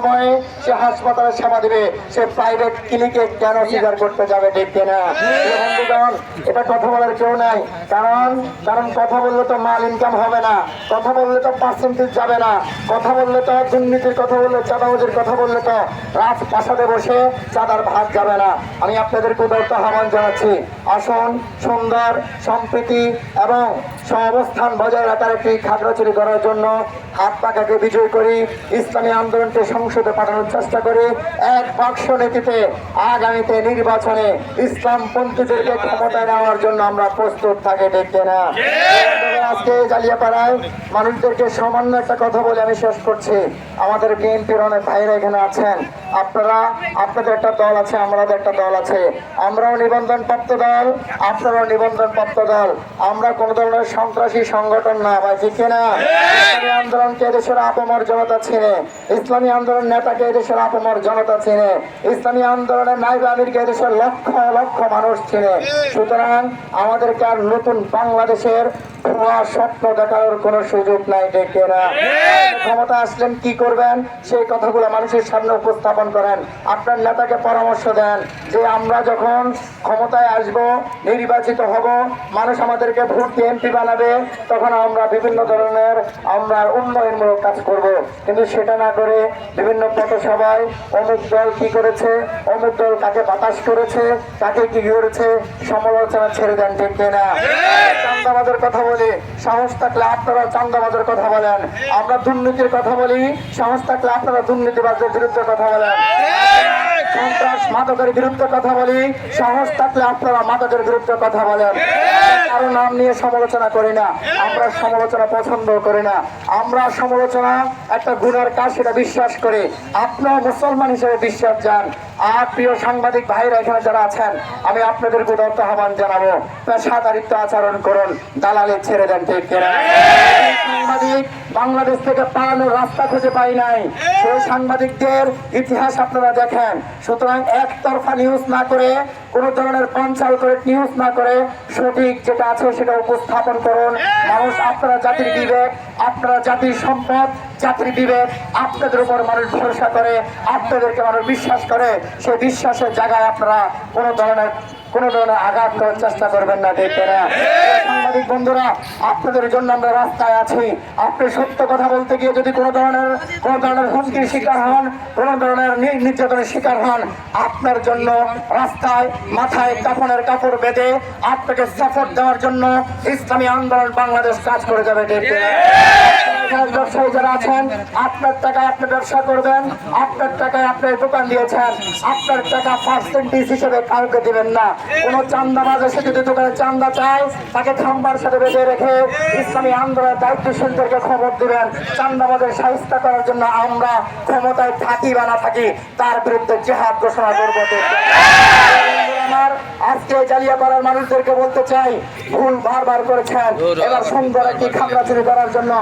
সময়ে সে হাসপাতালে সেবা দিবে, সে প্রাইভেট ক্লিনিকে কেন স্বীকার করতে যাবে দেখবে না। এটা কথা বলার কেউ নাই। কারণ কারণ কথা বললে তো মাল ইনকাম হবে না। কথা বললে তো পার্সেন্টেজ যাবে না। কথা বললে তো দুর্নীতির কথা বললে, চাঁদাবাজির কথা বললে তো রাজপ্রাসাদে বসে চাঁদার ভাগ যাবে না। আমি আপনাদেরকে উদারত আহ্বান জানাচ্ছি, আসুন, সুন্দর, সম্প্রীতি এবং সহাবস্থান বজায় রাখার একটি খাগড়াছড়ি করার জন্য হাত পাকাকে বিজয় করি, ইসলামী আন্দোলনকে সংসদে পাঠানোর চেষ্টা করি। এক বাক্স নীতিতে আগামীতে নির্বাচনে ইসলাম পন্থীদেরকে ক্ষমতায় নেওয়ার জন্য আমরা প্রস্তুত থাকি দেখতে না আজকে জালিয়াপাড়ায় মানুষদেরকে সামান্য একটা কথা বলে আমি শেষ করছি। আমাদের বিএনপির অনেক ভাইরা এখানে আছেন। আপনারা, আপনাদের একটা দল আছে, আমাদের একটা দল আছে। আমরাও নিবন্ধন প্রাপ্ত দল, আপনারাও নিবন্ধন প্রাপ্ত দল। আমরা কোনো ধরনের সন্ত্রাসী সংগঠন না, ভাই, ঠিক না ইসলামী আন্দোলনকে এদেশের আপমর জনতা ছিনে ইসলামী আন্দোলন নেতাকে এদেশের আপমর জনতা ছিনে ইসলামী আন্দোলনের নাইব আমিরকে এদেশের লক্ষ লক্ষ মানুষ ছিনে সুতরাং আমাদেরকে আর নতুন বাংলাদেশের ভুয়া স্বপ্ন দেখার কোনো সুযোগ নাই দেখে না ক্ষমতা আসলেন কি করবেন? সেই কথাগুলো মানুষের সামনে উপস্থাপন করেন। আপনার নেতাকে পরামর্শ দেন যে আমরা যখন ক্ষমতায় আসব নির্বাচিত হব মানুষ আমাদেরকে ভোট এমপি বানাবে তখন আমরা বিভিন্ন ধরনের আমরা উন্নয়নমূলক কাজ করব। কিন্তু সেটা না করে বিভিন্ন পথসভায় অমুক দল কি করেছে অমুক দল কাকে বাতাস করেছে কাকে কি করেছে সমালোচনা ছেড়ে দেন ঠিক না চান্দাবাজের কথা বলি সাহস থাকলে আপনারা চান্দাবাজের কথা বলেন। আমরা দুর্নীতির কথা বলি সাহস থাকলে আপনারা দুর্নীতিবাজের বিরুদ্ধে কথা বলেন। সন্ত্রাস মাদকের বিরুদ্ধে কথা বলি সাহস থাকলে আপনারা মাদকের বিরুদ্ধে কথা বলেন। কারও নাম নিয়ে সমালোচনা করি না। আমরা সমালোচনা পছন্দ করি না। আমরা সমালোচনা একটা গুণের কাজ সেটা বিশ্বাস করি। আপনারা মুসলমান হিসেবে বিশ্বাস যান। আর প্রিয় সাংবাদিক ভাইরা এখানে যারা আছেন, আমি আপনাদের উদারত আহ্বান জানাব। পেশাদারিত্ব আচরণ করুন। দালালি ছেড়ে দেন ঠিক সাংবাদিক বাংলাদেশ থেকে পালানোর রাস্তা খুঁজে পাই নাই। সেই সাংবাদিকদের ইতিহাস আপনারা দেখেন। সুতরাং একতরফা নিউজ না করে, কোন ধরনের পঞ্চাল করে নিউজ না করে সঠিক যেটা আছে সেটা উপস্থাপন করুন। মানুষ, আপনারা জাতির বিবেক, আপনারা জাতির সম্পদ, জাতির বিবেক, আপনাদের উপর মানুষ ভরসা করে, আপনাদেরকে মানুষ বিশ্বাস করে। সেই বিশ্বাসের জায়গায় আপনারা কোনো ধরনের কোনো ধরনের আঘাত করার চেষ্টা করবেন না দেখবে না সাংবাদিক বন্ধুরা, আপনাদের জন্য আমরা রাস্তায় আছি। আপনি সত্য কথা বলতে গিয়ে যদি কোনো ধরনের কোনো ধরনের হুমকির শিকার হন, কোনো ধরনের নির্যাতনের শিকার হন, আপনার জন্য রাস্তায় মাথায় কাপড়ের কাপড় বেঁধে আপনাকে সাপোর্ট দেওয়ার জন্য ইসলামী আন্দোলন বাংলাদেশ কাজ করে যাবে। এখানে ব্যবসায়ী যারা আছেন, আপনার টাকায় আপনি ব্যবসা করবেন, আপনার টাকায় আপনি দোকান দিয়েছেন, আপনার টাকা পার্সেন্টেজ হিসেবে কাউকে দিবেন না। কোন চান্দাবাজ এসে যদি দোকানে চান্দা চায়, তাকে খাম্বার সাথে বেঁধে রেখে ইসলামী আন্দোলনের দায়িত্বশীলদেরকে খবর দিবেন। চান্দাবাজের সাহিস্তা করার জন্য আমরা ক্ষমতায় থাকি বা না থাকি, তার বিরুদ্ধে জেহাদ ঘোষণা করব। আমার আজকে জালিয়াপাড়ার মানুষদেরকে বলতে চাই, ভুল বারবার করেছেন। এবার সুন্দর একটি খামড়া চুরি করার জন্য